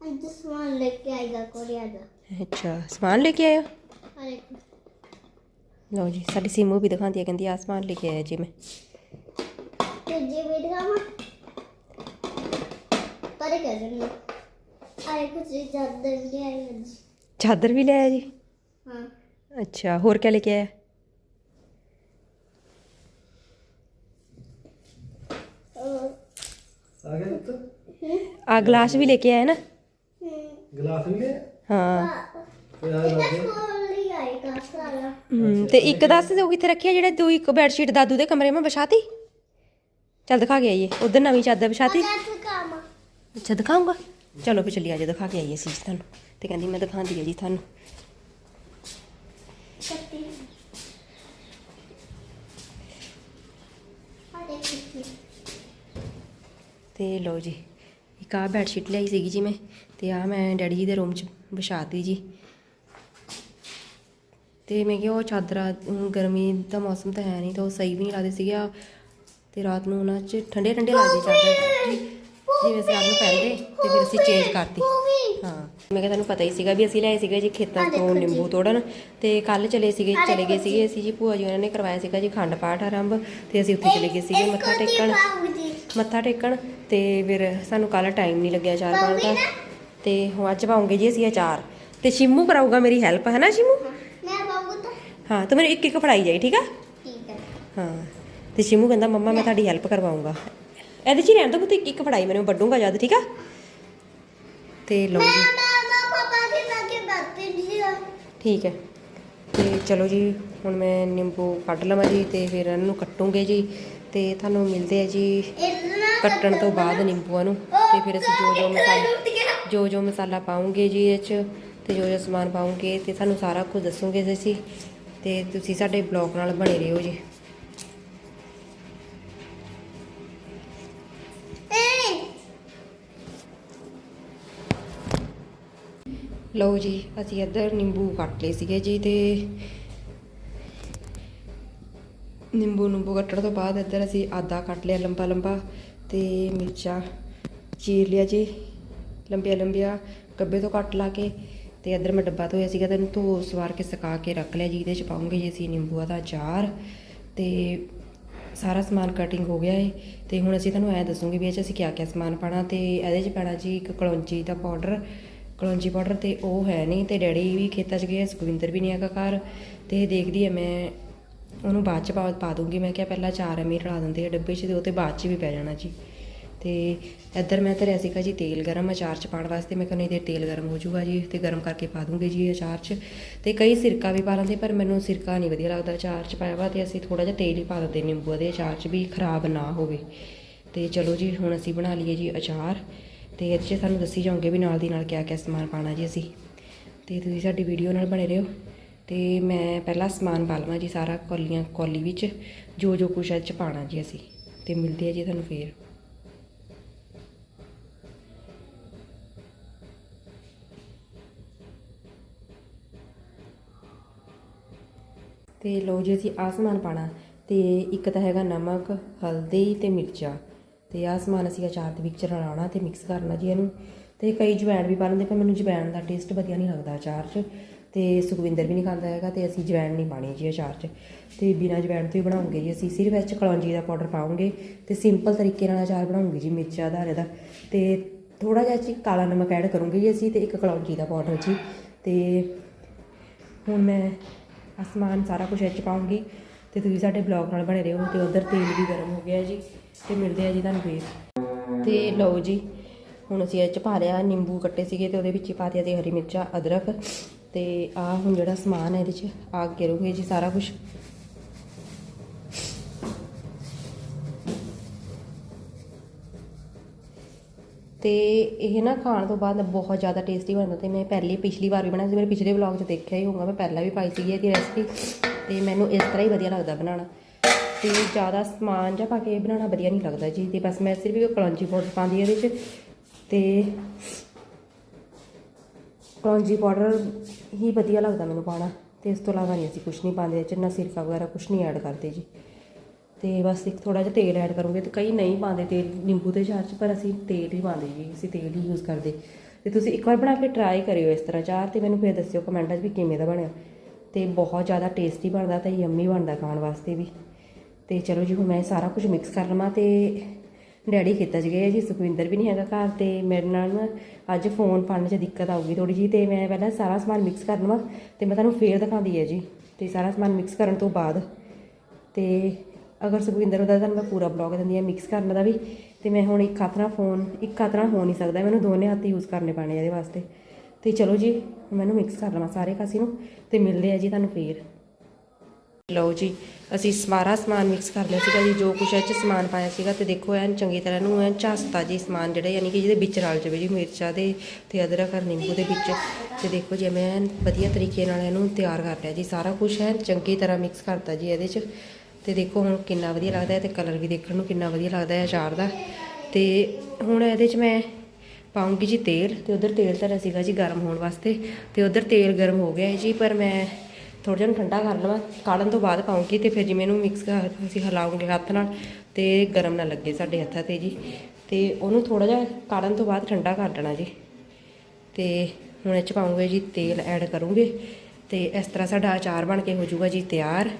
ਅੱਜ ਸਮਾਨ ਲੈ ਕੇ ਆਏਗਾ ਕੋਰੀਆ ਦਾ। ਅੱਛਾ ਸਮਾਨ ਲੈ ਕੇ ਆਇਆ ਲਓ ਜੀ ਸਾਡੀ ਸੀਮੂ ਵੀ ਦਿਖਾਉਂਦੀ ਹੈ ਕਹਿੰਦੀ ਆਸਮਾਨ ਲੈ ਕੇ ਆਇਆ ਜੀ ਮੈਂ। ਤੇ ਜੇ ਵੇਟ ਗਾਮਾ ਪਰੇ ਕਰ ਜੰਨਾ ਆਏ ਕੁਝ ਜ਼ਿਆਦਾ ਵੀ ਆਏ ਅੱਜ ਚਾਦਰ ਵੀ ਲੈ ਆਇਆ ਜੀ? ਹਾਂ। ਅੱਛਾ ਹੋਰ ਕਿਆ ਲੈ ਕੇ ਆਇਆ? ਆ ਗਿਆ ਪੁੱਤ। ਆ ਗਲਾਸ ਵੀ ਲੈ ਕੇ ਆਇਆ ਨਾ? ਗਲਾਸ ਵੀ ਲਿਆ ਹਾਂ। ਤੇ ਆ ਲੱਗੇ ਕੋਲੀ ਆਏਗਾ ਸਾਰਾ ਹਮ, ਤੇ ਇੱਕ ਦੱਸ ਉਹ ਕਿੱਥੇ ਰੱਖਿਆ ਜਿਹੜੇ ਤੂੰ ਇੱਕ ਬੈੱਡ ਸ਼ੀਟ ਦਾਦੂ ਦੇ ਕਮਰੇ 'ਮੈਂ ਵਿਛਾਤੀ? ਚੱਲ ਦਿਖਾ ਕੇ ਆਈਏ ਉਧਰ ਨਵੀਂ ਚਾਦਰ ਵਿਛਾਤੀ? ਅੱਜ ਕਾਮਾ ਅੱਛਾ ਦਿਖਾਉਂਗਾ ਚਲੋ ਫਿਰ ਚੱਲੀ ਆਜੋ ਦਿਖਾ ਕੇ ਆਈਏ ਸੀ ਤੁਹਾਨੂੰ। ਤੇ ਕਹਿੰਦੀ ਮੈਂ ਦਿਖਾਉਂਦੀ ਹੈ ਜੀ ਤੁਹਾਨੂੰ। ਆ ਤੇ ਲਓ ਜੀ ਇੱਕ ਆ ਬੈੱਡ ਸ਼ੀਟ ਲਈ ਸੀਗੀ ਜੀ ਮੈਂ ਤੇ ਆ ਮੈਂ ਡੈਡੀ ਜੀ ਦੇ ਰੂਮ 'ਚ ਵਿਛਾਤੀ ਜੀ। ਤੇ ਮੈਂ ਕਿਹਾ ਉਹ ਚਾਦਰਾਂ ਗਰਮੀ ਦਾ ਮੌਸਮ ਤਾਂ ਹੈ ਨਹੀਂ ਤਾਂ ਉਹ ਸਹੀ ਵੀ ਨਹੀਂ ਲੱਗਦੇ ਸੀਗੇ। ਤੇ ਰਾਤ ਨੂੰ ਉਹਨਾਂ 'ਚ ਠੰਡੇ ਠੰਡੇ ਲੱਗਦੇ ਚਾਦਰ। ਜਿਵੇਂ ਅਸੀਂ ਰਾਤ ਨੂੰ ਪਹਿਨਦੇ ਤੇ ਫਿਰ ਅਸੀਂ ਚੇਂਜ ਕਰਤੀ। ਹਾਂ ਮੈਂ ਕਿਹਾ ਤੁਹਾਨੂੰ ਪਤਾ ਹੀ ਸੀਗਾ ਵੀ ਅਸੀਂ ਲਿਆਏ ਸੀਗੇ ਜੀ ਖੇਤਾਂ ਤੋਂ ਨਿੰਬੂ ਤੋੜਨ ਤੇ ਕੱਲ ਚਲੇ ਸੀਗੇ ਚਲੇ ਗਏ ਸੀਗੇ ਅਸੀਂ ਜੀ ਭੂਆ ਜੀ ਉਹਨਾਂ ਨੇ ਕਰਵਾਇਆ ਸੀਗਾ ਜੀ ਖੰਡ ਪਾਠ ਆਰੰਭ ਤੇ ਅਸੀਂ ਉੱਥੇ ਚਲੇ ਗਏ ਸੀਗੇ ਮੱਥਾ ਟੇਕਣ। ਮੱਥਾ ਟੇਕਣ ਤੇ ਫਿਰ ਸਾਨੂੰ ਕੱਲ ਟਾਈਮ ਨਹੀਂ ਲੱਗਿਆ ਚਾਰ ਪਾਉਣ ਦਾ। ਤੇ ਹੁਣ ਅੱਜ ਪਾਉਂਗੇ ਜੀ ਅਸੀਂ ਅਚਾਰ। ਤੇ ਸ਼ਿਮੂ ਕਰਾਊਗਾ ਮੇਰੀ ਹੈਲਪ ਹੈ ਨਾ ਸ਼ਿਮੂ? ਮੈਂ ਬਾਬੂ ਤਾਂ। ਹਾਂ ਤੂੰ ਮੈਨੂੰ ਇੱਕ ਇੱਕ ਫੜਾਈ ਜਾਈ ਠੀਕ ਆ? ਠੀਕ ਹੈ ਹਾਂ ਤੇ ਸ਼ਿਮੂ ਕਹਿੰਦਾ ਮੰਮਾ ਮੈਂ ਤੁਹਾਡੀ ਹੈਲਪ ਕਰਵਾਉਂਗਾ ਇਹਦੇ ਚ ਹੀ ਰਹਿਣ ਦੋ ਪੁੱਤ ਇੱਕ ਇੱਕ ਫੜਾਈ ਮੈਨੂੰ ਵੱਡੂਗਾ ਜਦ ਠੀਕ ਆ? ਤੇ ਲਓ ਜੀ। ਠੀਕ ਹੈ। ਤੇ ਚਲੋ ਜੀ ਹੁਣ ਮੈਂ ਨਿੰਬੂ ਕੱਢ ਲਵਾਂ ਜੀ ਤੇ ਫਿਰ ਇਹਨਾਂ ਨੂੰ ਕੱਟੂਗੇ ਜੀ। ਤੇ ਤੁਹਾਨੂੰ ਮਿਲਦੇ ਆ ਜੀ ਕੱਟਣ ਤੋਂ ਬਾਅਦ ਨਿੰਬੂਆਂ ਨੂੰ। ਤੇ ਫਿਰ ਅਸੀਂ ਜੋ ਜੋ ਮਸਾਲਾ ਜੋ ਜੋ ਮਸਾਲਾ ਪਾਉਂਗੇ ਜੀ ਇਹ 'ਚ ਤੇ ਜੋ ਜੋ ਸਮਾਨ ਪਾਉਂਗੇ ਤੇ ਤੁਹਾਨੂੰ ਸਾਰਾ ਕੁਝ ਦੱਸੂਗੇ ਅਸੀਂ। ਤੇ ਤੁਸੀਂ ਸਾਡੇ ਬਲੌਗ ਨਾਲ ਬਣੇ ਰਹੋ ਜੀ। ਲਓ ਜੀ ਅਸੀਂ ਇੱਧਰ ਨਿੰਬੂ ਕੱਟ ਲਏ ਸੀਗੇ ਜੀ ਤੇ ਨਿੰਬੂ ਨੂੰ ਕੱਟਣ ਤੋਂ ਬਾਅਦ ਇੱਧਰ ਅਸੀਂ ਆਦਾ ਕੱਟ ਲਿਆ ਲੰਬਾ ਲੰਬਾ ਤੇ ਮਿਰਚਾਂ ਚੀਰ ਲਿਆ ਜੀ, ਲੰਬੀਆਂ ਲੰਬੀਆਂ ਗੱਬੇ ਤੋਂ ਕੱਟ ਲਾ ਕੇ ਤੇ ਇੱਧਰ ਮੈਂ ਡੱਬਾ ਧੋਇਆ ਸੀਗਾ ਤੇ ਇਹਨੂੰ ਧੋ ਸਵਾਰ ਕੇ ਸੁਕਾ ਕੇ ਰੱਖ ਲਿਆ ਜੀ, ਇਹਦੇ ਚ ਪਾਉਂਗੇ ਜੀ ਅਸੀਂ ਨਿੰਬੂਆਂ ਦਾ ਅਚਾਰ ਤੇ ਸਾਰਾ ਸਮਾਨ ਕਟਿੰਗ ਹੋ ਗਿਆ ਏ ਤੇ ਹੁਣ ਅਸੀਂ ਤੁਹਾਨੂੰ ਐ ਦੱਸੂਗੇ ਵੀ ਇਹ ਚ ਅਸੀਂ ਕਿਆ ਕਿਆ ਸਮਾਨ ਪਾਣਾ ਤੇ ਇਹਦੇ ਚ ਪੈਣਾ ਜੀ ਇੱਕ ਕਲੌਂਜੀ ਦਾ ਪਾਊਡਰ ਕਲੌਂਜੀ ਪਾਊਡਰ ਤੇ ਉਹ ਹੈ ਨਹੀਂ ਤੇ ਡੈਡੀ ਵੀ ਖੇਤਾਂ 'ਚ ਗਏ ਸੁਖਵਿੰਦਰ ਵੀ ਨਹੀਂ ਹੈਗਾ ਘਰ ਤੇ ਦੇਖਦੀ ਐ ਮੈਂ ਉਹਨੂੰ ਬਾਅਦ ਚ ਪਾ ਪਾ ਦੂੰਗੀ ਮੈਂ ਕਿਹਾ ਪਹਿਲਾਂ ਚਾਰ ਐਵੇਂ ਰਲਾ ਦਿੰਦੇ ਆ ਡੱਬੇ 'ਚ ਤੇ ਉਹ ਤੇ ਬਾਅਦ 'ਚ ਵੀ ਪੈ ਜਾਣਾ ਜੀ। ਤੇ ਇੱਧਰ ਮੈਂ ਧਰਿਆ ਸੀਗਾ ਜੀ ਤੇਲ ਗਰਮ, ਅਚਾਰ 'ਚ ਪਾਉਣ ਵਾਸਤੇ। ਮੈਂ ਕਹਿੰਦੀ ਦੇਰ ਤੇਲ ਗਰਮ ਹੋ ਜਾਊਗਾ ਜੀ, ਤੇ ਗਰਮ ਕਰਕੇ ਪਾ ਦੂੰਗੀ ਜੀ ਅਚਾਰ 'ਚ। ਤੇ ਕਈ ਸਿਰਕਾ ਵੀ ਪਾ ਲੈਂਦੇ, ਪਰ ਮੈਨੂੰ ਸਿਰਕਾ ਨਹੀਂ ਵਧੀਆ ਲੱਗਦਾ ਅਚਾਰ 'ਚ ਪਾਇਆ ਵਾ ਤੇ ਅਸੀਂ ਥੋੜਾ ਜਿਹਾ ਤੇਲ ਹੀ ਪਾ ਦਿੰਦੇ ਨਿੰਬੂ ਦੇ ਅਚਾਰ 'ਚ ਵੀ ਖਰਾਬ ਨਾ ਹੋਵੇ। ਤੇ ਚਲੋ ਜੀ, ਹੁਣ ਅਸੀਂ ਬਣਾ ਲਈਏ ਜੀ ਅਚਾਰ। ਤੇ ਇਹਦੇ 'ਚ ਸਾਨੂੰ ਦੱਸੀ ਜਾਵਾਂਗੇ ਵੀ ਨਾਲ ਦੀ ਨਾਲ ਕਿਆ ਕਿਆ ਸਮਾਨ ਪਾਣਾ ਜੀ ਅਸੀਂ। ਤੇ ਤੁਸੀਂ ਸਾਡੀ ਵੀਡੀਓ ਨਾਲ ਬਣੇ ਰਹੋ। ਤੇ ਮੈਂ ਪਹਿਲਾਂ ਸਮਾਨ ਪਾ ਲਵਾਂ ਜੀ ਸਾਰਾ ਕੌਲੀਆਂ, ਕੌਲੀ ਵਿੱਚ, ਜੋ ਜੋ ਕੁਛ ਇਹ 'ਚ ਪਾਣਾ ਜੀ ਅਸੀਂ। ਤੇ ਮਿਲਦੇ ਆ ਜੀ ਤੁਹਾਨੂੰ ਫੇਰ। ਤੇ ਲਓ ਜੀ ਅਸੀਂ ਆਹ ਸਮਾਨ ਪਾਣਾ ਤੇ ਇੱਕ ਤਾਂ ਹੈਗਾ ਨਮਕ, ਹਲਦੀ ਤੇ ਮਿਰਚਾਂ। ਤੇ ਆਹ ਸਮਾਨ ਅਸੀਂ ਅਚਾਰ ਦੇ ਵਿੱਚ ਰਲਾਉਣਾ ਤੇ ਮਿਕਸ ਕਰਨਾ ਜੀ ਇਹਨੂੰ। ਤੇ ਕਈ ਜਵੈਣ ਵੀ ਪਾ ਲੈਂਦੇ, ਪਰ ਮੈਨੂੰ ਜਵੈਣ ਦਾ ਟੇਸਟ ਵਧੀਆ ਨਹੀਂ ਲੱਗਦਾ ਅਚਾਰ 'ਚ। ਅਤੇ ਸੁਖਵਿੰਦਰ ਵੀ ਨਹੀਂ ਖਾਂਦਾ ਹੈਗਾ ਅਤੇ ਅਸੀਂ ਜਵੈਣ ਨਹੀਂ ਪਾਉਣੀ ਜੀ ਅਚਾਰ 'ਚ। ਅਤੇ ਬਿਨਾਂ ਜਵੈਣ ਤੋਂ ਹੀ ਬਣਾਉਂਗੇ ਜੀ ਅਸੀਂ। ਸਿਰਫ ਇਸ 'ਚ ਕਲੌਂਜੀ ਦਾ ਪਾਊਡਰ ਪਾਉਂਗੇ ਅਤੇ ਸਿੰਪਲ ਤਰੀਕੇ ਨਾਲ ਅਚਾਰ ਬਣਾਉਂਗੇ ਜੀ ਮਿਰਚਾਂ ਦਾ ਦਾ ਅਤੇ ਥੋੜ੍ਹਾ ਜਿਹਾ ਜੀ ਕਾਲਾ ਨਮਕ ਐਡ ਕਰੂੰਗੇ ਜੀ ਅਸੀਂ ਅਤੇ ਇੱਕ ਕਲੌਂਜੀ ਦਾ ਪਾਊਡਰ ਜੀ। ਅਤੇ ਹੁਣ ਮੈਂ ਅਸਮਾਨ ਸਾਰਾ ਕੁਝ ਇਹ 'ਚ ਪਾਉਂਗੀ ਅਤੇ ਤੁਸੀਂ ਸਾਡੇ ਬਲੌਗ ਨਾਲ ਬਣੇ ਰਹੋ ਅਤੇ ਉਧਰ ਤੇਲ ਵੀ ਗਰਮ ਹੋ ਗਿਆ ਜੀ। ਅਤੇ ਮਿਲਦੇ ਆ ਜੀ ਤੁਹਾਨੂੰ ਫੇਰ। ਅਤੇ ਲਓ ਜੀ, ਹੁਣ ਅਸੀਂ ਇਹ 'ਚ ਪਾ ਲਿਆ ਨਿੰਬੂ ਕੱਟੇ ਸੀਗੇ ਅਤੇ ਉਹਦੇ ਵਿੱਚ ਹੀ ਪਾ ਦਿਆ ਤੇ ਹਰੀ ਮਿਰਚਾਂ, ਅਦਰਕ ਤੇ ਆ ਹੁਣ ਜਿਹੜਾ ਸਮਾਨ ਹੈ ਇਹਦੇ 'ਚ ਆ ਕੇ ਰਹੂਗੇ ਜੀ ਸਾਰਾ ਕੁਝ ਤੇ ਇਹ ਨਾ ਖਾਣ ਤੋਂ ਬਾਅਦ ਬਹੁਤ ਜ਼ਿਆਦਾ ਟੇਸਟੀ ਬਣਦਾ ਤੇ ਮੈਂ ਪਹਿਲੇ, ਪਿਛਲੀ ਵਾਰ ਵੀ ਬਣਾਇਆ ਸੀ, ਮੇਰੇ ਪਿਛਲੇ ਵਲੌਗ 'ਚ ਦੇਖਿਆ ਹੀ ਹੋਊਗਾ, ਮੈਂ ਪਹਿਲਾਂ ਵੀ ਪਾਈ ਸੀਗੀ ਇਹਦੀ ਰੈਸਪੀ ਤੇ ਮੈਨੂੰ ਇਸ ਤਰ੍ਹਾਂ ਹੀ ਵਧੀਆ ਲੱਗਦਾ ਬਣਾਉਣਾ। ਤੇ ਜ਼ਿਆਦਾ ਸਮਾਨ ਜਾਂ ਪਾ ਕੇ ਬਣਾਉਣਾ ਵਧੀਆ ਨਹੀਂ ਲੱਗਦਾ ਜੀ, ਤੇ ਬਸ ਮੈਂ ਸਿਰਫ ਇੱਕ ਕਲੌਂਜੀ ਪਾਊਡਰ ਪਾਉਂਦੀ ਇਹਦੇ 'ਚ ਤੇ ਕਲੌਂਜੀ ਪਾਊਡਰ ਹੀ ਵਧੀਆ ਲੱਗਦਾ ਮੈਨੂੰ ਪਾਉਣਾ। ਤੇ ਇਸ ਤੋਂ ਇਲਾਵਾ ਨਹੀਂ ਅਸੀਂ ਕੁਝ ਨਹੀਂ ਪਾਉਂਦੇ ਇਹ 'ਚ ਨਾ ਸਿਰਕਾ ਵਗੈਰਾ ਕੁਝ ਨਹੀਂ ਐਡ ਕਰਦੇ ਜੀ। ਤੇ ਬਸ ਇੱਕ ਥੋੜਾ ਜਿਹਾ ਤੇਲ ਐਡ ਕਰੂੰਗੇ ਤੇ ਕਈ ਨਹੀਂ ਪਾਉਂਦੇ ਤੇਲ, ਨਿੰਬੂ ਦੇ ਚਾਰ 'ਚ, ਪਰ ਅਸੀਂ ਤੇਲ ਹੀ ਪਾਉਂਦੇ ਜੀ, ਅਸੀਂ ਤੇਲ ਹੀ ਯੂਜ਼ ਕਰਦੇ। ਤੇ ਤੁਸੀਂ ਇੱਕ ਵਾਰ ਬਣਾ ਕੇ ਟਰਾਈ ਕਰਿਓ ਇਸ ਤਰ੍ਹਾਂ ਚਾਰ ਤੇ ਮੈਨੂੰ ਫਿਰ ਦੱਸਿਓ ਕਮੈਂਟਾਂ 'ਚ ਵੀ ਕਿਵੇਂ ਦਾ ਬਣਿਆ। ਤੇ ਬਹੁਤ ਜ਼ਿਆਦਾ ਟੇਸਟੀ ਬਣਦਾ ਤੇ ਯੰਮੀ ਬਣਦਾ ਖਾਣ ਵਾਸਤੇ ਵੀ। ਤੇ ਚਲੋ ਜੀ, ਹੁਣ ਮੈਂ ਸਾਰਾ ਕੁਝ ਮਿਕਸ ਕਰ ਲਵਾਂ ਤੇ ਡੈਡੀ ਖੇਤਾਂ 'ਚ ਗਏ ਆ ਜੀ, ਸੁਖਵਿੰਦਰ ਵੀ ਨਹੀਂ ਹੈਗਾ ਘਰ ਤੇ ਮੇਰੇ ਨਾਲ ਨਾ ਅੱਜ ਫੋਨ ਫੜਨ 'ਚ ਦਿੱਕਤ ਆਊਗੀ ਥੋੜੀ ਜੀ ਤੇ ਮੈਂ ਪਹਿਲਾਂ ਸਾਰਾ ਸਮਾਨ ਮਿਕਸ ਕਰ ਲਵਾਂ ਤੇ ਮੈਂ ਤੁਹਾਨੂੰ ਫੇਰ ਦਿਖਾਉਂਦੀ ਹੈ ਜੀ ਤੇ ਸਾਰਾ ਸਮਾਨ ਮਿਕਸ ਕਰਨ ਤੋਂ ਬਾਅਦ ਤੇ ਅਗਰ ਸੁਖਵਿੰਦਰ ਉਹਦਾ ਤੁਹਾਨੂੰ ਮੈਂ ਪੂਰਾ ਬਲੌਗ ਦਿੰਦੀ ਹਾਂ ਮਿਕਸ ਕਰਨ ਦਾ ਵੀ ਤੇ ਮੈਂ ਹੁਣ ਇੱਕ ਹੱਥ ਨਾਲ ਫੋਨ ਇੱਕ ਹੱਥ ਨਾਲ ਹੋ ਨਹੀਂ ਸਕਦਾ, ਮੈਨੂੰ ਦੋਨੇ ਹੱਥ ਯੂਜ਼ ਕਰਨੇ ਪੈਣੇ ਇਹਦੇ ਵਾਸਤੇ। ਤੇ ਚਲੋ ਜੀ, ਮੈਨੂੰ ਮਿਕਸ ਕਰ ਲਵਾਂ ਸਾਰੇ ਕਾਸੀ ਨੂੰ ਤੇ ਮਿਲਦੇ ਆ ਜੀ ਤੁਹਾਨੂੰ ਫੇਰ। ਲਓ ਜੀ ਅਸੀਂ ਸਾਰਾ ਸਮਾਨ ਮਿਕਸ ਕਰ ਲਿਆ ਸੀਗਾ ਜੀ, ਜੋ ਕੁਛ ਇਹ ਚ ਸਮਾਨ ਪਾਇਆ ਸੀਗਾ ਤੇ ਦੇਖੋ ਐਨ ਚੰਗੀ ਤਰ੍ਹਾਂ ਨੂੰ ਐਨ ਝੱਸਤਾ ਜੀ ਸਮਾਨ ਜਿਹੜਾ, ਯਾਨੀ ਕਿ ਜਿਹਦੇ ਵਿੱਚ ਰਲ ਜਾਵੇ ਜੀ, ਮਿਰਚਾਂ ਦੇ ਤੇ ਅਦਰਕ ਔਰ ਨਿੰਬੂ ਦੇ ਵਿੱਚ। ਤੇ ਦੇਖੋ ਜੀ ਮੈਂ ਐਨ ਵਧੀਆ ਤਰੀਕੇ ਨਾਲ ਇਹਨੂੰ ਤਿਆਰ ਕਰ ਲਿਆ ਜੀ, ਸਾਰਾ ਕੁਛ ਐਨ ਚੰਗੀ ਤਰ੍ਹਾਂ ਮਿਕਸ ਕਰਤਾ ਜੀ ਇਹਦੇ ਚ। ਤੇ ਦੇਖੋ ਹੁਣ ਕਿੰਨਾ ਵਧੀਆ ਲੱਗਦਾ ਹੈ ਤੇ ਕਲਰ ਵੀ ਦੇਖਣ ਨੂੰ ਕਿੰਨਾ ਵਧੀਆ ਲੱਗਦਾ ਹੈ ਅਚਾਰ ਦਾ। ਤੇ ਹੁਣ ਇਹਦੇ ਚ ਮੈਂ ਪਾਉਂਗੀ ਜੀ ਤੇਲ, ਤੇ ਉਧਰ ਤੇਲ ਧਰਿਆ ਸੀਗਾ ਜੀ ਗਰਮ ਹੋਣ ਵਾਸਤੇ। ਤੇ ਉਧਰ ਤੇਲ ਗਰਮ ਹੋ ਗਿਆ ਹੈ ਜੀ, ਪਰ ਮੈਂ ਥੋੜਾ ਜਿਹਾ ਨੂੰ ਠੰਡਾ ਕਰ ਲਵਾਂ, ਕਾੜਨ ਤੋਂ ਬਾਅਦ ਪਾਉਂਗੀ ਤੇ ਫਿਰ ਜਿਵੇਂ ਇਹਨੂੰ ਮਿਕਸ ਕਰ ਅਸੀਂ ਹਿਲਾਉਂਗੇ ਹੱਥ ਨਾਲ ਤੇ ਗਰਮ ਨਾ ਲੱਗੇ ਸਾਡੇ ਹੱਥਾਂ ਤੇ ਜੀ। ਤੇ ਉਹਨੂੰ ਥੋੜਾ ਜਿਹਾ ਕਾੜਨ ਤੋਂ ਬਾਅਦ ਠੰਡਾ ਕਰ ਲੈਣਾ ਜੀ। ਤੇ ਹੁਣ ਇਹ ਚ ਪਾਉਂਗੇ ਜੀ ਤੇਲ ਐਡ ਕਰੂੰਗੇ। ਤੇ ਇਸ ਤਰ੍ਹਾਂ ਸਾਡਾ ਅਚਾਰ ਬਣ ਕੇ ਹੋ ਜਾਊਗਾ ਜੀ ਤਿਆਰ।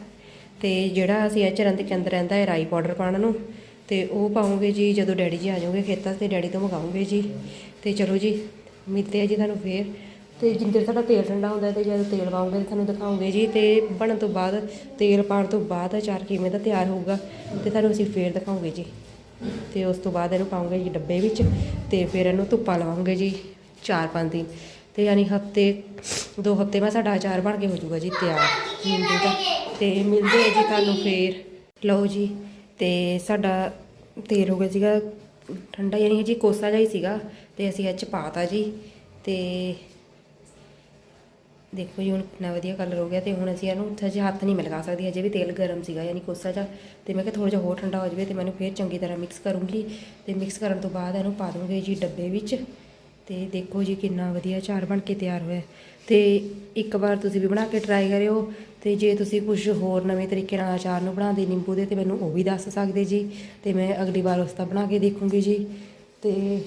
ਤੇ ਜਿਹੜਾ ਅਸੀਂ ਇਹ ਚਰਨ ਰੰਦ ਕੇ ਅੰਦਰ ਰਹਿੰਦਾ ਹੈ ਰਾਈ ਪਾਊਡਰ ਪਾਉਣ ਨੂੰ, ਤੇ ਉਹ ਪਾਉਂਗੇ ਜੀ ਜਦੋਂ ਡੈਡੀ ਜੀ ਆ ਜਾਓਗੇ ਖੇਤਾਂ ਤੇ, ਡੈਡੀ ਤੋਂ ਮੰਗਾਉਂਗੇ ਜੀ। ਤੇ ਚਲੋ ਜੀ, ਮਿਲਦੇ ਆ ਜੀ ਤੁਹਾਨੂੰ ਫੇਰ। ਤੇ ਜਿੰਨੇ ਚਿਰ ਸਾਡਾ ਤੇਲ ਠੰਡਾ ਹੁੰਦਾ ਹੈ ਤੇ ਜਦੋਂ ਤੇਲ ਪਾਉਂਗੇ ਤੇ ਤੁਹਾਨੂੰ ਦਿਖਾਉਂਗੇ ਜੀ ਤੇ ਬਣਨ ਤੋਂ ਬਾਅਦ, ਤੇਲ ਪਾਉਣ ਤੋਂ ਬਾਅਦ ਅਚਾਰ ਕਿਵੇਂ ਦਾ ਤਿਆਰ ਹੋਊਗਾ ਤੇ ਤੁਹਾਨੂੰ ਅਸੀਂ ਫੇਰ ਦਿਖਾਉਂਗੇ ਜੀ। ਤੇ ਉਸ ਤੋਂ ਬਾਅਦ ਇਹਨੂੰ ਪਾਉਂਗੇ ਜੀ ਡੱਬੇ ਵਿੱਚ ਤੇ ਫਿਰ ਇਹਨੂੰ ਧੁੱਪਾ ਲਵਾਉਂਗੇ ਜੀ 4-5 ਦਿਨ। ਤੇ ਯਾਨੀ ਹਫ਼ਤੇ, ਦੋ ਹਫ਼ਤੇ ਬਾਅਦ ਸਾਡਾ ਅਚਾਰ ਬਣ ਕੇ ਹੋ ਜਾਊਗਾ ਜੀ ਤਿਆਰ ਨਿੰਬੂ ਦਾ ਤੇ ਮਿਲਦੇ ਆ ਜੀ ਤੁਹਾਨੂੰ ਫੇਰ। ਲਓ ਜੀ, ਤੇ ਸਾਡਾ ਤੇਲ ਹੋ ਗਿਆ ਸੀਗਾ ਠੰਡਾ, ਯਾਨੀ ਜੀ ਕੋਸਾ ਜਿਹਾ ਹੀ ਸੀਗਾ ਤੇ ਅਸੀਂ ਇਹ 'ਚ ਪਾਤਾ ਜੀ। ਤੇ ਦੇਖੋ ਜੀ, ਹੁਣ ਕਿੰਨਾ ਵਧੀਆ ਕਲਰ ਹੋ ਗਿਆ ਤੇ ਹੁਣ ਅਸੀਂ ਇਹਨੂੰ ਉੱਥੇ ਜਿਹਾ ਹੱਥ ਨਹੀਂ ਮਿਲਗਾ ਸਕਦੀ, ਅਜੇ ਵੀ ਤੇਲ ਗਰਮ ਸੀਗਾ, ਯਾਨੀ ਕੋਸਾ ਜਿਹਾ। ਤੇ ਮੈਂ ਕਿਹਾ ਥੋੜਾ ਜਿਹਾ ਹੋਰ ਠੰਡਾ ਹੋ ਜਾਵੇ ਤੇ ਮੈਨੂੰ ਫੇਰ ਚੰਗੀ ਤਰ੍ਹਾਂ ਮਿਕਸ ਕਰੂੰਗੀ। ਤੇ ਮਿਕਸ ਕਰਨ ਤੋਂ ਬਾਅਦ ਇਹਨੂੰ ਪਾ ਦੂੰਗੇ ਜੀ ਡੱਬੇ ਵਿੱਚ। ਤੇ ਦੇਖੋ ਜੀ ਕਿੰਨਾ ਵਧੀਆ ਚਾਰ ਬਣ ਕੇ ਤਿਆਰ ਹੋਇਆ। ਤੇ ਇੱਕ ਵਾਰ ਤੁਸੀਂ ਵੀ ਬਣਾ ਕੇ ਟਰਾਈ ਕਰਿਓ। ਤੇ ਜੇ ਤੁਸੀਂ ਕੁਝ ਹੋਰ ਨਵੇਂ ਤਰੀਕੇ ਨਾਲ ਅਚਾਰ ਨੂੰ ਬਣਾਉਂਦੇ ਨਿੰਬੂ ਦੇ, ਤੇ ਮੈਨੂੰ ਉਹ ਵੀ ਦੱਸ ਸਕਦੇ ਜੀ। ਤੇ ਮੈਂ ਅਗਲੀ ਵਾਰ ਉਸ ਦਾ ਬਣਾ ਕੇ ਦੇਖੂੰਗੀ ਜੀ। ਤੇ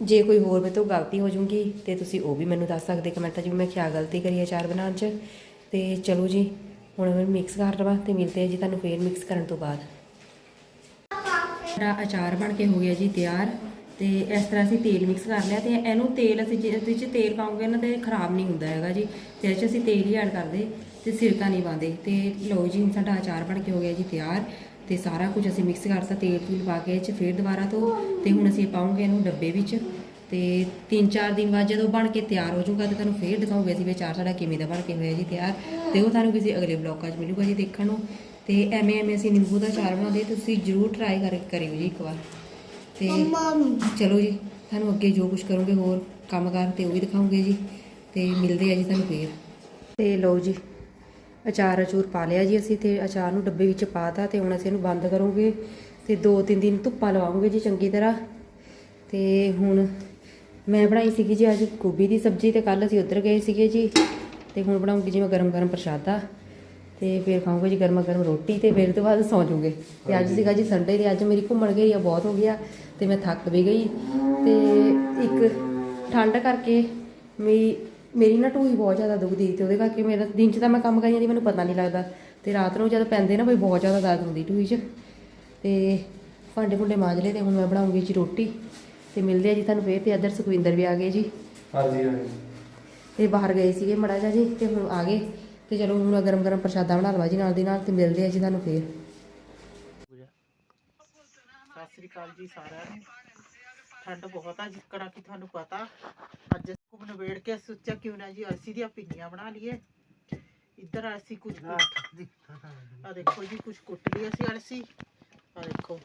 ਜੇ ਕੋਈ ਹੋਰ ਮੇਰੇ ਤੋਂ ਗਲਤੀ ਹੋ ਜੂਗੀ ਤੇ ਤੁਸੀਂ ਉਹ ਵੀ ਮੈਨੂੰ ਦੱਸ ਸਕਦੇ ਕਮੈਂਟਾਂ 'ਚ ਵੀ ਮੈਂ ਕਿਆ ਗਲਤੀ ਕਰੀ ਅਚਾਰ ਬਣਾਉਣ 'ਚ। ਤੇ ਚਲੋ ਜੀ, ਹੁਣ ਮੈਂ ਮਿਕਸ ਕਰ ਲਵਾਂ ਤੇ ਮਿਲਦੇ ਆ ਜੀ ਤੁਹਾਨੂੰ ਫੇਰ ਮਿਕਸ ਕਰਨ ਤੋਂ ਬਾਅਦ। ਸਾਡਾ ਅਚਾਰ ਬਣ ਕੇ ਹੋ ਗਿਆ ਜੀ ਤਿਆਰ ਤੇ ਇਸ ਤਰ੍ਹਾਂ ਅਸੀਂ ਤੇਲ ਮਿਕਸ ਕਰ ਲਿਆ ਤੇ ਇਹਨੂੰ ਤੇਲ ਅਸੀਂ ਜੇ ਇਹਦੇ 'ਚ ਤੇਲ ਪਾਉਂਗੇ ਨਾ ਤੇ ਖਰਾਬ ਨਹੀਂ ਹੁੰਦਾ ਹੈਗਾ ਜੀ। ਤੇ ਇਹ 'ਚ ਅਸੀਂ ਤੇਲ ਹੀ ਐਡ ਕਰਦੇ ਤੇ ਸਿਰਕਾ ਨਹੀਂ ਪਾਉਂਦੇ। ਤੇ ਲਓ ਜੀ ਸਾਡਾ ਅਚਾਰ ਬਣ ਕੇ ਹੋ ਗਿਆ ਜੀ ਤਿਆਰ। ਤੇ ਸਾਰਾ ਕੁਝ ਅਸੀਂ ਮਿਕਸ ਕਰਤਾ ਤੇਲ ਤੂਲ ਪਾ ਕੇ ਇਹ 'ਚ ਫੇਰ ਦੁਬਾਰਾ ਤੋਂ ਤੇ ਹੁਣ ਅਸੀਂ ਪਾਉਂਗੇ ਇਹਨੂੰ ਡੱਬੇ ਵਿੱਚ। ਤੇ 3-4 ਦਿਨ ਬਾਅਦ ਜਦੋਂ ਬਣ ਕੇ ਤਿਆਰ ਹੋ ਜਾਊਗਾ ਤੇ ਤੁਹਾਨੂੰ ਫੇਰ ਦਿਖਾਉਂਗੇ ਅਸੀਂ ਵੀ ਅਚਾਰ ਸਾਡਾ ਕਿਵੇਂ ਦਾ ਬਣ ਕੇ ਹੋਇਆ ਜੀ ਤਿਆਰ। ਤੇ ਉਹ ਤੁਹਾਨੂੰ ਕਿਸੇ ਅਗਲੇ ਬਲੌਗਾਂ 'ਚ ਮਿਲੂਗਾ ਜੀ ਦੇਖਣ ਨੂੰ। ਤੇ ਐਵੇਂ ਐਵੇਂ ਅਸੀਂ ਨਿੰਬੂ ਦਾ ਅਚਾਰ ਬਣਾਉਂਦੇ ਤੁਸੀਂ ਜ਼ਰੂਰ ਟਰਾਈ ਕਰ ਕਰਿਓ ਜੀ ਇੱਕ ਵਾਰ। ਤੇ ਚਲੋ ਜੀ ਤੁਹਾਨੂੰ ਅੱਗੇ ਜੋ ਕੁਝ ਕਰੋਗੇ ਹੋਰ ਕੰਮ ਕਾਰ ਤੇ ਉਹ ਵੀ ਦਿਖਾਉਂਗੇ ਜੀ। ਤੇ ਮਿਲਦੇ ਆ ਜੀ ਤੁਹਾਨੂੰ ਫੇਰ। ਤੇ ਲਓ ਜੀ ਅਚਾਰ ਅਚੂਰ ਪਾ ਲਿਆ ਜੀ ਅਸੀਂ ਤੇ ਅਚਾਰ ਨੂੰ ਡੱਬੇ ਵਿੱਚ ਪਾਤਾ ਤੇ ਹੁਣ ਅਸੀਂ ਇਹਨੂੰ ਬੰਦ ਕਰੂਗੇ ਤੇ 2-3 ਦਿਨ ਧੁੱਪਾ ਲਵਾਉਂਗੇ ਜੀ ਚੰਗੀ ਤਰ੍ਹਾਂ। ਤੇ ਹੁਣ ਮੈਂ ਬਣਾਈ ਸੀਗੀ ਜੀ ਅੱਜ ਗੋਭੀ ਦੀ ਸਬਜ਼ੀ ਤੇ ਕੱਲ ਅਸੀਂ ਉੱਧਰ ਗਏ ਸੀਗੇ ਜੀ ਤੇ ਹੁਣ ਬਣਾਉਂਗੀ ਜੀ ਮੈਂ ਗਰਮ ਗਰਮ ਪ੍ਰਸ਼ਾਦਾ ਤੇ ਫਿਰ ਖਾਵਾਂਗੇ ਜੀ ਗਰਮਾ ਗਰਮ ਰੋਟੀ ਤੇ ਫਿਰ ਤੋਂ ਬਾਅਦ ਸੌਂ ਜਾਊਂਗੇ। ਤੇ ਅੱਜ ਸੀਗਾ ਜੀ ਸੰਡੇ ਤੇ ਅੱਜ ਮੇਰੀ ਘੁੰਮਣ ਗਈ ਆ, ਬਹੁਤ ਹੋ ਗਿਆ ਤੇ ਮੈਂ ਥੱਕ ਵੀ ਗਈ ਤੇ ਇੱਕ ਠੰਡ ਕਰਕੇ ਮੇਰੀ ਮੇਰੀ ਨਾ ਢੂਹੀ ਬਹੁਤ ਜ਼ਿਆਦਾ ਦੁਖਦੀ ਤੇ ਉਹਦੇ ਕਰਕੇ ਮੇਰਾ ਦਿਨ 'ਚ ਤਾਂ ਮੈਂ ਕੰਮ ਕਰੀ ਜਾਂਦੀ ਮੈਨੂੰ ਪਤਾ ਨਹੀਂ ਲੱਗਦਾ। ਤੇ ਰਾਤ ਨੂੰ ਜਦ ਪੈਂਦੇ ਨਾ ਬਈ ਬਹੁਤ ਜ਼ਿਆਦਾ ਦਰਦ ਹੁੰਦੀ ਢੂਹੀ 'ਚ। ਤੇ ਭਾਂਡੇ ਭੁੰਡੇ ਮਾਂਜ ਲਏ ਤੇ ਹੁਣ ਮੈਂ ਬਣਾਉਂਗੀ ਜੀ ਰੋਟੀ। ਤੇ ਮਿਲਦੇ ਆ ਜੀ ਤੁਹਾਨੂੰ ਫੇਰ ਤੇ ਇੱਧਰ ਸੁਖਵਿੰਦਰ ਵੀ ਆ ਗਏ ਜੀ। ਹਾਂਜੀ ਹਾਂਜੀ। ਇਹ ਬਾਹਰ ਗਏ ਸੀਗੇ ਮੜਾ ਜਾ ਜੀ ਤੇ ਹੁਣ ਆ ਗਏ। ਤੇ ਚਲੋ ਹੁਣ ਗਰਮ ਗਰਮ ਪ੍ਰਸ਼ਾਦਾ ਬਣਾ ਲਵਾ ਜੀ ਨਾਲ ਦੀ ਨਾਲ ਤੇ ਮਿਲਦੇ ਆ ਜੀ ਤੁਹਾਨੂੰ ਫੇਰ। ਸਤਿ ਸ੍ਰੀ ਅਕਾਲ ਜੀ ਸਾਰਿਆਂ ਨੂੰ। ਠੰਡ ਬਹੁਤ ਆ ਜਿੱਕਣਾ ਕਿ ਤੁਹਾਨੂੰ ਪਤਾ ਅੱਜ ਘੁੰਮ ਨਵੇੜ ਕੇ ਸੋਚਿਆ ਕਿਉਂ ਨਾ ਜੀ ਅਲਸੀ ਦੀਆਂ ਪਿੰਨੀਆਂ ਬਣਾ ਲਈਏ। ਇੱਧਰ ਅਲਸੀ ਕੁਝ ਆ ਦੇਖੋ ਜੀ ਕੁਝ ਕੁੱਟ ਲਈ ਅਸੀਂ ਅਲਸੀ। ਆ ਦੇਖੋ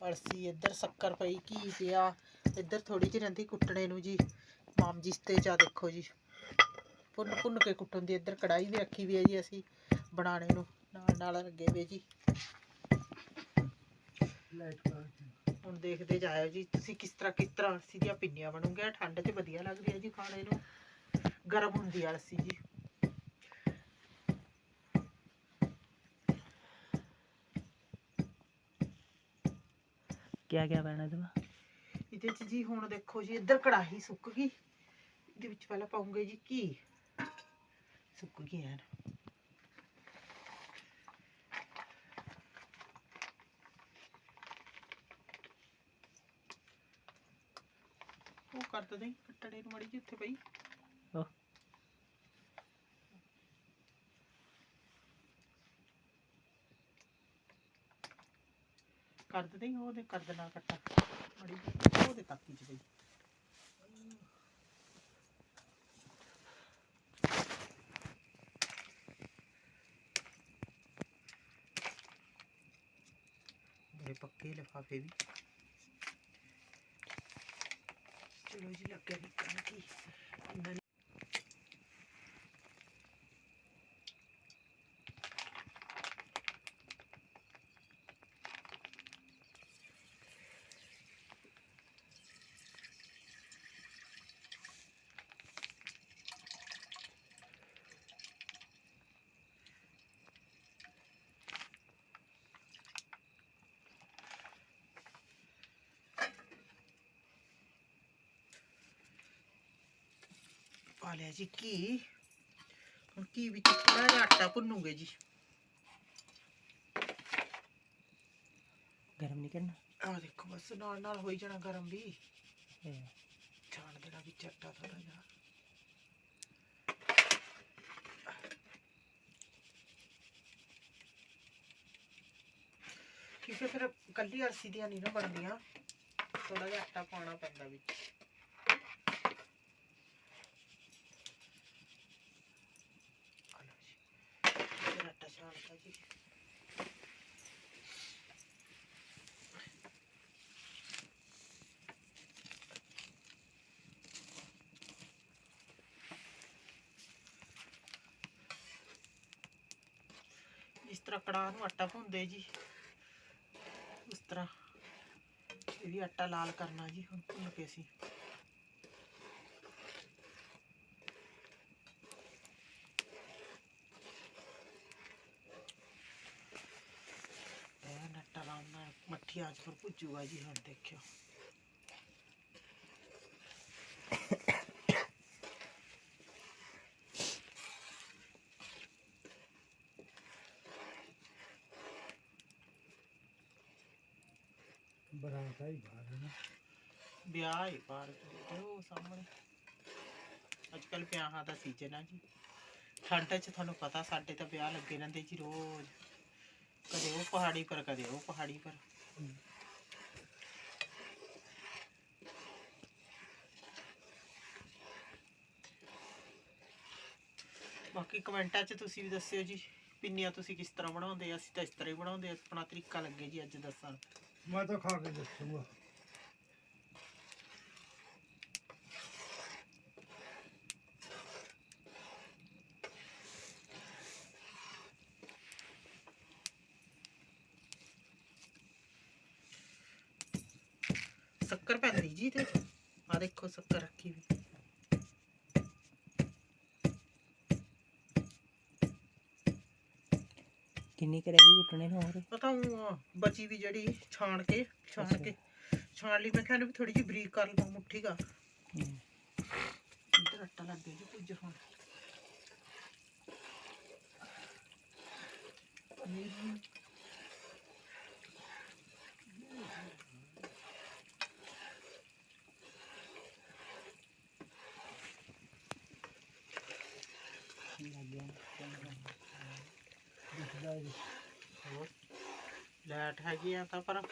ਅਲਸੀ ਇੱਧਰ ਸ਼ੱਕਰ ਪਈ ਘੀ ਪਿਆ। ਇੱਧਰ ਥੋੜੀ ਜਿਹੀ ਰਹਿੰਦੀ ਕੁੱਟਣੇ ਨੂੰ ਜੀ। ਮਾਮ ਜਿਸਤੇ ਚ ਆ ਦੇਖੋ ਜੀ। ਭੁੰਨ ਭੁੰਨ ਕੇ ਕੁੱਟਣ ਦੀ ਇੱਧਰ ਕੜਾਈ ਵੀ ਰੱਖੀ ਵੀ ਹੈ ਜੀ ਅਸੀਂ ਬਣਾਣੇ ਨੂੰ। ਨਾਲ ਨਾਲ ਲੱਗੇ ਵੇ ਜੀ। ਹੁਣ ਦੇਖਦੇ ਜਾਇਓ ਜੀ ਤੁਸੀਂ ਕਿਸ ਤਰ੍ਹਾਂ ਕਿਸ ਤਰ੍ਹਾਂ ਅਲਸੀ ਦੀਆਂ ਪਿੰਨੀਆਂ ਬਣੂਗੀਆਂ? ਠੰਡ 'ਚ ਵਧੀਆ ਲੱਗਦੀ ਹੈ ਜੀ ਖਾਣੇ ਨੂੰ। ਗਰਮ ਹੁੰਦੀ ਹੈ ਅਲਸੀ ਜੀ। ਪੈਣਾ ਇਹਦੇ 'ਚ ਜੀ ਹੁਣ ਦੇਖੋ ਜੀ ਇੱਧਰ ਕੜਾਹੀ ਸੁੱਕ ਗਈ। ਇਹਦੇ ਵਿੱਚ ਪਹਿਲਾਂ ਪਾਉਂਗੇ ਜੀ ਘੀ। ਸੁੱਕ ਗਈ ਯਾਰ ਕਰ ਦਦੇ ਉਹ ਦੇ ਕਰ ਦੇਣਾ ਕੱਟਾ। ਮੜੀ ਉਹ ਦੇ ਤਾਕੀ ਚ ਪਈ ਇਹ ਪੱਕੇ ਲਫਾਫੇ ਵੀ। Thank you. ਪਾ ਲਿਆ ਜੀ ਘੀ। ਹੁਣ ਘੀ ਵਿੱਚ ਥੋੜਾ ਜਿਹਾ ਆਟਾ ਭੁੰਨੂਗੇ ਜੀ। ਗਰਮ ਨਹੀਂ ਕਰਨਾ? ਆਹ ਦੇਖੋ ਬਸ ਨਾਲ ਨਾਲ ਹੋਈ ਜਾਣਾ ਗਰਮ ਵੀ। ਛਾਣ ਦੇਣਾ ਵਿੱਚ ਆਟਾ ਥੋੜਾ ਜਿਹਾ। ਕਿਉਂਕਿ ਫਿਰ ਕੱਲੀ ਅਰਸੀ ਦੀਆਂ ਨਹੀਂ ਨਾ ਬਣਦੀਆਂ। ਥੋੜਾ ਜਿਹਾ ਆਟਾ ਪਾਉਣਾ ਪੈਂਦਾ ਵਿੱਚ ਆ ਲਓ ਜੀ ਫਿਰ ਜੀ ਇਸ ਤਰ੍ਹਾਂ ਕੜਾਹ ਨੂੰ ਆਟਾ ਭੁੰਦੇ ਜੀ। ਉਸ ਤਰ੍ਹਾਂ ਇਹ ਵੀ ਆਟਾ ਲਾਲ ਕਰਨਾ ਜੀ ਹੁਣ ਭੁੰਨ ਕੇ ਸੀ ਮੱਠੀ ਆਂਚ ਪਰ ਭੁੱਜੂਗਾ ਜੀ ਹੁਣ ਦੇਖਿਓ। ਬਰਾਤਾ ਹੀ ਬਾਹਰ ਨਾ। ਵਿਆਹ ਹੀ ਪਾਰ ਤੇ ਉਹ ਸਾਹਮਣੇ। ਅੱਜ ਕੱਲ ਵਿਆਹਾਂ ਦਾ ਸੀਜ਼ਨ ਆ ਜੀ। ਠੰਡ 'ਚ ਤੁਹਾਨੂੰ ਪਤਾ ਸਾਡੇ ਤਾਂ ਵਿਆਹ ਲੱਗੇ ਰਹਿੰਦੇ ਜੀ ਰੋਜ਼। ਕਦੇ ਉਹ ਪਹਾੜੀ ਪਰ ਕਦੇ ਉਹ ਪਹਾੜੀ ਪਰ। ਬਾਕੀ ਕਮੈਂਟਾਂ 'ਚ ਤੁਸੀਂ ਵੀ ਦੱਸਿਓ ਜੀ, ਪਿੰਨੀਆਂ ਤੁਸੀਂ ਕਿਸ ਤਰ੍ਹਾਂ ਬਣਾਉਂਦੇ ਆ? ਅਸੀਂ ਤਾਂ ਇਸ ਤਰ੍ਹਾਂ ਹੀ ਬਣਾਉਂਦੇ ਆ, ਆਪਣਾ ਤਰੀਕਾ ਲੱਗੇ ਜੀ ਅੱਜ ਦੱਸਣ ਮੈਂ ਤਾਂ ਖਾ ਕੇ ਦੱਸੂਗਾ ਸ਼ੱਕਰ ਪੈਂਦੀ ਜੀ ਤੇ ਆ ਦੇਖੋ ਸ਼ੱਕਰ ਰੱਖੀ ਵੀ ਕਿੰਨੀ ਕਰੇਗੀ ਉੱਟਣੇ ਨੂੰ ਹੋਰ? ਪਤਾ ਉਹ ਬਚੀ ਵੀ ਜਿਹੜੀ ਛਾਣ ਕੇ ਛਾਣ ਕੇ ਛਾਣ ਲਈ ਮੈਂ ਕਹਿੰਦਾ ਵੀ ਥੋੜੀ ਜਿਹੀ ਬਰੀਕ ਕਰ ਲਵਾਂ ਮੁੱਠੀ ਕਾ ਇੱਧਰ ਆਟਾ ਲੱਗ ਗਿਆ ਜੀ ਕੁਝ ਹੁਣ ਹੋਰ? ਲੈਟ ਹੈਗੀ ਆ ਤਾਂ ਪਰ।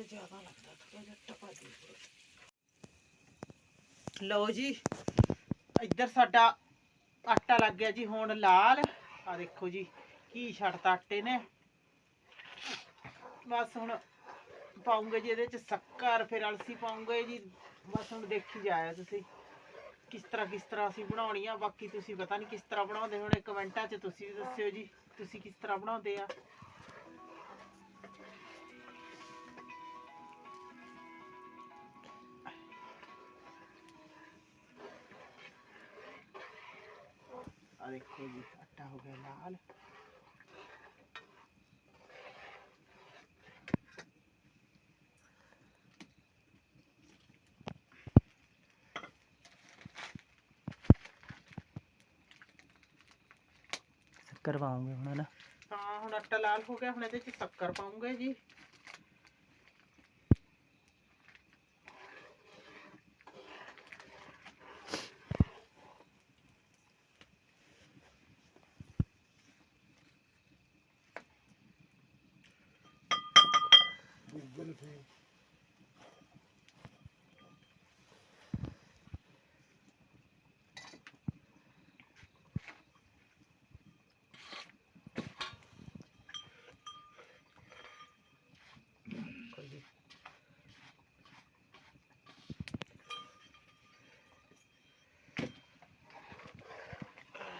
ਜ਼ਿਆਦਾ ਲੱਗਦਾ ਥੋੜਾ ਜਿਹਾ ਟਪਾ ਦੇ ਲਓ ਜੀ ਇੱਧਰ ਸਾਡਾ ਆਟਾ ਲੱਗ ਗਿਆ ਜੀ ਹੁਣ ਲਾਲ। ਆ ਦੇਖੋ ਜੀ ਕੀ ਛੱਡਤਾ ਆਟੇ ਨੇ? ਬਸ ਹੁਣ ਪਾਉਂਗੇ ਜੀ ਇਹਦੇ ਚ ਸ਼ੱਕਰ, ਫਿਰ ਅਲਸੀ ਪਾਉਂਗੇ ਜੀ। ਬਸ ਹੁਣ ਦੇਖੀ ਜਾਇਆ ਤੁਸੀਂ ਕਿਸ ਤਰ੍ਹਾਂ ਕਿਸ ਤਰ੍ਹਾਂ ਅਸੀਂ ਬਣਾਉਣੀ ਆ ਬਾਕੀ ਤੁਸੀਂ ਪਤਾ ਨਹੀਂ ਕਿਸ ਤਰ੍ਹਾਂ ਬਣਾਉਂਦੇ ਹੋਣੇ। ਕਮੈਂਟਾਂ 'ਚ ਤੁਸੀਂ ਦੱਸਿਓ ਜੀ, ਤੁਸੀਂ ਕਿਸ ਤਰ੍ਹਾਂ ਬਣਾਉਂਦੇ ਆ। ਆ ਦੇਖੋ ਜੀ, ਆਟਾ ਹੋ ਗਿਆ ਲਾਲ। ਸ਼ੱਕਰ ਹੁਣ ਨਾ? ਹਾਂ, ਹੁਣ ਆਟਾ ਲਾਲ ਹੋ ਗਿਆ, ਹੁਣ ਇਹਦੇ ਚ ਸ਼ੱਕਰ ਪਾਉਂਗੇ ਜੀ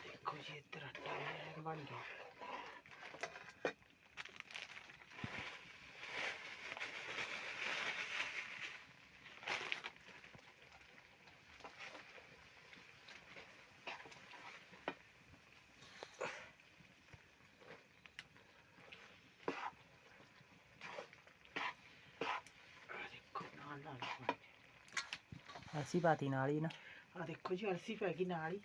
ਦੇਖੋ ਜੀ ਇੱਧਰ ਆਟਾ ਐਨ ਬਣ ਗਿਆ ਆਹ ਦੇਖੋ ਨਾਲ ਨਾਲ ਬਣ ਗਿਆ ਅਸੀਂ ਬਾਤੀ ਨਾਲ ਹੀ ਨਾ ਆ ਦੇਖੋ ਜੀ ਅਲਸੀ ਪੈ ਗਈ ਨਾਲ ਹੀ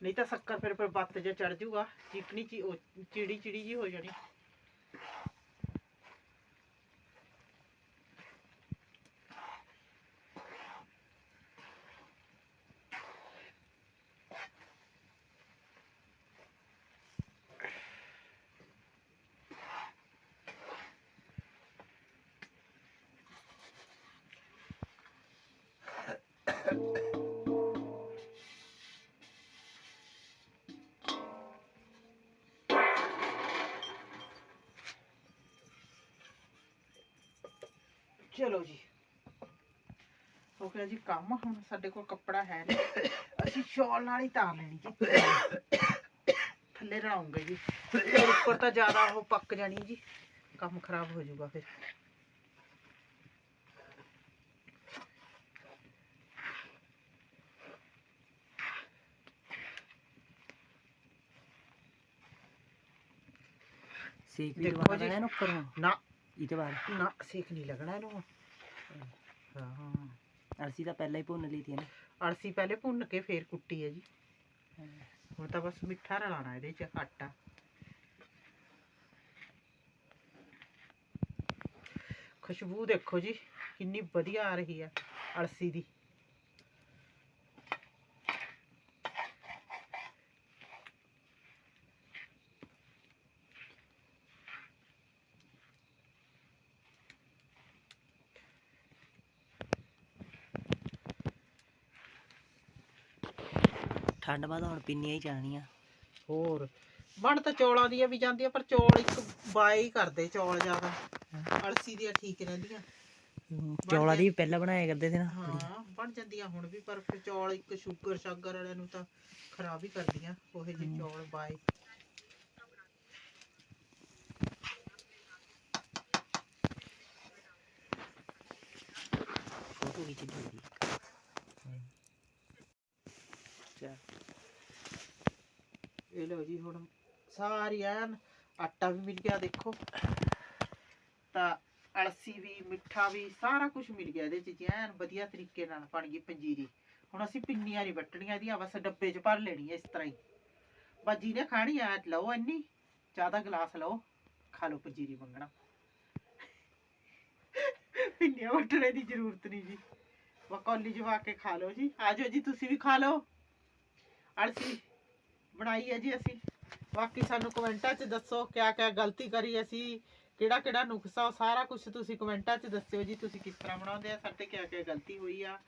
ਨਹੀਂ ਤਾਂ ਸ਼ੱਕਰ ਫਿਰ ਫਿਰ ਬੱਤ ਜੇ ਚੜ ਜੂਗਾ ਚਿਕਨੀ ਚੀ ਉਹ ਚਿੜੀ ਚਿੜੀ ਜੀ ਹੋ ਜਾਣੀ। ਚਲੋ ਜੀ। ਹੋ ਗਿਆ ਜੀ ਕੰਮ ਹੁਣ ਸਾਡੇ ਕੋਲ ਕੱਪੜਾ ਹੈ ਨਹੀਂ। ਅਸੀਂ ਸ਼ਾਲ ਨਾਲ ਹੀ ਤਾਰ ਲੈਣੀ ਜੀ। ਥੱਲੇ ਰਲਾਉਂਗੇ ਜੀ। ਫਿਰ ਉੱਪਰ ਤਾਂ ਜ਼ਿਆਦਾ ਉਹ ਪੱਕ ਜਾਣੀ ਜੀ। ਕੰਮ ਖਰਾਬ ਹੋ ਜਾਊਗਾ ਫਿਰ। ਸੇਕ ਵੀ ਦਬਾਉਣਾ ਪੈਣਾ ਇਹਨੂੰ ਉੱਪਰ? ਨੂੰ। ਨਾ ਇਹਦੇ ਬਾਅਦ ਨਾ ਸੇਕ ਨਹੀਂ ਲੱਗਣਾ ਇਹਨੂੰ ਹਾਂ। ਅਸੀਂ ਤਾਂ ਪਹਿਲਾਂ ਹੀ ਭੁੰਨ ਲਈ ਤੀ ਨਾ ਅਲਸੀ ਪਹਿਲੇ ਭੁੰਨ ਕੇ ਫੇਰ ਕੁੱਟੀ ਹੈ ਜੀ। ਹੁਣ ਤਾਂ ਬਸ ਮਿੱਠਾ ਰਲਾਣਾ ਇਹਦੇ ਚ ਆਟਾ। ਖੁਸ਼ਬੂ ਦੇਖੋ ਜੀ ਕਿੰਨੀ ਵਧੀਆ ਆ ਰਹੀ ਹੈ ਅਲਸੀ ਦੀ। ਠੰਡ ਬਾਅਦ ਹੁਣ ਪਿੰਨੀਆਂ ਹੀ ਚਾਹਣੀਆਂ ਹੋਰ ਬਣ ਤਾਂ ਚੌਲਾਂ ਦੀਆਂ ਵੀ ਜਾਂਦੀਆਂ ਪਰ ਚੌਲ ਇੱਕ ਬਾਈ ਕਰਦੇ ਚੌਲ ਜ਼ਿਆਦਾ। ਅਲਸੀ ਦੀਆਂ ਠੀਕ ਰਹਿੰਦੀਆਂ। ਚੌਲਾਂ ਦੀ ਵੀ ਪਹਿਲਾਂ ਬਣਾਇਆ ਕਰਦੇ ਸੀ ਨਾ। ਹਾਂ ਬਣ ਜਾਂਦੀਆਂ ਹੁਣ ਵੀ ਪਰ ਫਿਰ ਚੌਲ ਇੱਕ ਸ਼ੂਗਰ ਸ਼ਾਗਰ ਵਾਲਿਆਂ ਨੂੰ ਤਾਂ ਖਰਾਬ ਹੀ ਕਰਦੀਆਂ ਉਹ ਜਿਹੇ ਚੌਲ ਬਾਏ। ਫੋਟੋ ਖਿੱਚ ਲਈ ਚਾ ਇਹ ਲਓ ਜੀ ਹੁਣ ਸਾਰੀ ਐਨ ਆਟਾ ਵੀ ਮਿਲ ਗਿਆ ਦੇਖੋ। ਤਾਂ ਅਲਸੀ ਵੀ, ਮਿੱਠਾ ਵੀ, ਸਾਰਾ ਕੁਝ ਮਿਲ ਗਿਆ ਇਹਦੇ ਚ ਜੀ, ਐਨ ਵਧੀਆ ਤਰੀਕੇ ਨਾਲ ਬਣ ਗਈ ਪੰਜੀਰੀ। ਹੁਣ ਅਸੀਂ ਪਿੰਨੀਆਂ ਨਹੀਂ ਵੱਟਣੀਆਂ ਇਹਦੀਆਂ, ਬਸ ਡੱਬੇ 'ਚ ਭਰ ਲੈਣੀ ਹੈ ਇਸ ਤਰ੍ਹਾਂ ਹੀ। ਬਸ ਜਿਹਨੇ ਖਾਣੀ ਆ ਲਓ ਇੰਨੀ, ਜ਼ਿਆਦਾ ਗਲਾਸ ਲਓ, ਖਾ ਲਓ ਪੰਜੀਰੀ ਮੰਗਣਾ। ਪਿੰਨੀਆਂ ਵੱਟਣੇ ਦੀ ਜ਼ਰੂਰਤ ਨਹੀਂ ਜੀ। ਵਕੌਲੀ ਜਵਾ ਕੇ ਖਾ ਲਓ ਜੀ। ਆਜੋ ਜੀ, ਤੁਸੀਂ ਵੀ ਖਾ ਲਓ। ਅਲਸੀ ਬਣਾਈ ਹੈ ਜੀ ਅਸੀਂ। ਬਾਕੀ ਸਾਨੂੰ ਕਮੈਂਟਾਂ 'ਚ ਦੱਸੋ ਕਿਆ ਕਿਆ ਗਲਤੀ ਕਰੀ ਅਸੀਂ ਕਿਹੜਾ ਕਿਹੜਾ ਨੁਕਸਾ ਉਹ ਸਾਰਾ ਕੁਝ ਤੁਸੀਂ ਕਮੈਂਟਾਂ 'ਚ ਦੱਸਿਓ ਜੀ ਤੁਸੀਂ ਕਿਸ ਤਰ੍ਹਾਂ ਬਣਾਉਂਦੇ ਆ ਸਾਡੇ ਕਿਆ ਕਿਆ ਗਲਤੀ ਹੋਈ ਆ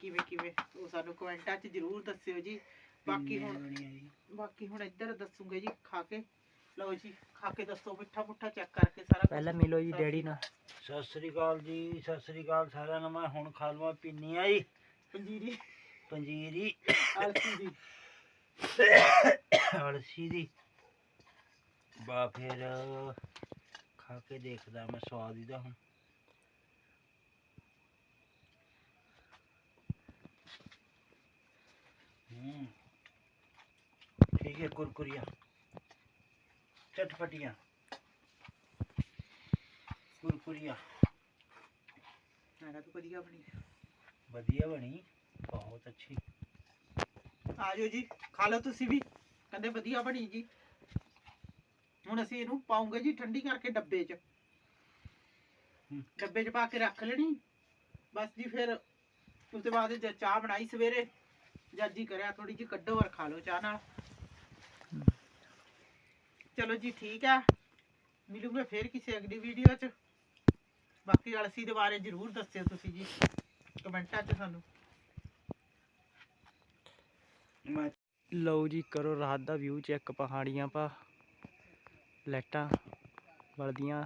ਕਿਵੇਂ ਕਿਵੇਂ ਉਹ ਸਾਨੂੰ ਕਮੈਂਟਾਂ 'ਚ ਜ਼ਰੂਰ ਦੱਸਿਓ ਜੀ। ਬਾਕੀ ਹੁਣ ਬਾਕੀ ਹੁਣ ਇੱਧਰ ਦੱਸੂਗੇ ਜੀ ਖਾ ਕੇ। ਲਓ ਜੀ ਖਾ ਕੇ ਦੱਸੋ ਮਿੱਠਾ ਮੁੱਠਾ ਚੈੱਕ ਕਰਕੇ ਸਾਰਾ ਪਹਿਲਾਂ ਮਿਲੋ ਜੀ ਡੈਡੀ ਨਾਲ। ਸਤਿ ਸ੍ਰੀ ਅਕਾਲ ਜੀ ਸਤਿ ਸ੍ਰੀ ਅਕਾਲ ਸਾਰਿਆਂ ਨੂੰ ਮੈਂ ਹੁਣ ਖਾ ਲਵਾਂ ਪਿੰਨੀਆਂ ਜੀ ਪੰਜੀਰੀ। ਪੰਜੀਰੀ। ਅਲਸੀ ਦੀ ਅਲਸੀ ਦੀ ਬਾ ਫਿਰ ਖਾ ਕੇ ਦੇਖਦਾ ਮੈਂ ਸਵਾਦ ਇਹਦਾ ਹੁਣ ਹੂੰ ਠੀਕ ਹੈ ਕੁਰਕੁਰੀਆਂ ਚਟਪਟੀਆਂ ਕੁਰਕੁਰੀਆਂ ਮੈਂ ਕਿਹਾ ਤੂੰ ਵਧੀਆ ਬਣੀ ਵਧੀਆ ਬਣੀ ਬਹੁਤ ਅੱਛੀ ਆਜੋ ਜੀ ਖਾ ਲਓ ਤੁਸੀਂ ਵੀ। ਕਹਿੰਦੇ ਵਧੀਆ ਬਣੀ ਜੀ। ਹੁਣ ਅਸੀਂ ਇਹਨੂੰ ਪਾਉਂਗੇ ਜੀ ਠੰਡੀ ਕਰਕੇ ਡੱਬੇ 'ਚ। ਡੱਬੇ 'ਚ ਪਾ ਕੇ ਰੱਖ ਲੈਣੀ। ਬਸ ਜੀ ਫਿਰ ਉਸ ਤੋਂ ਬਾਅਦ ਜਦ ਚਾਹ ਬਣਾਈ ਸਵੇਰੇ ਜਦ ਜੀ ਕਰਿਆ ਥੋੜੀ ਜੀ ਕੱਢੋ ਔਰ ਖਾ ਲਓ ਚਾਹ ਨਾਲ। ਚਲੋ ਜੀ ਠੀਕ ਆ। ਮਿਲੂਗੇ ਫਿਰ ਕਿਸੇ ਅਗਲੀ ਵੀਡੀਓ 'ਚ। ਬਾਕੀ ਅਲਸੀ ਦੇ ਬਾਰੇ ਜ਼ਰੂਰ ਦੱਸਿਓ ਤੁਸੀਂ ਜੀ। ਕਮੈਂਟਾਂ 'ਚ ਸਾਨੂੰ। ਮੈਂ ਲਓ ਜੀ ਕਰੋ ਰਾਤ ਦਾ ਵਿਊ ਚੈੱਕ ਪਹਾੜੀਆਂ ਪਾ ਲਾਈਟਾਂ ਬਲਦੀਆਂ।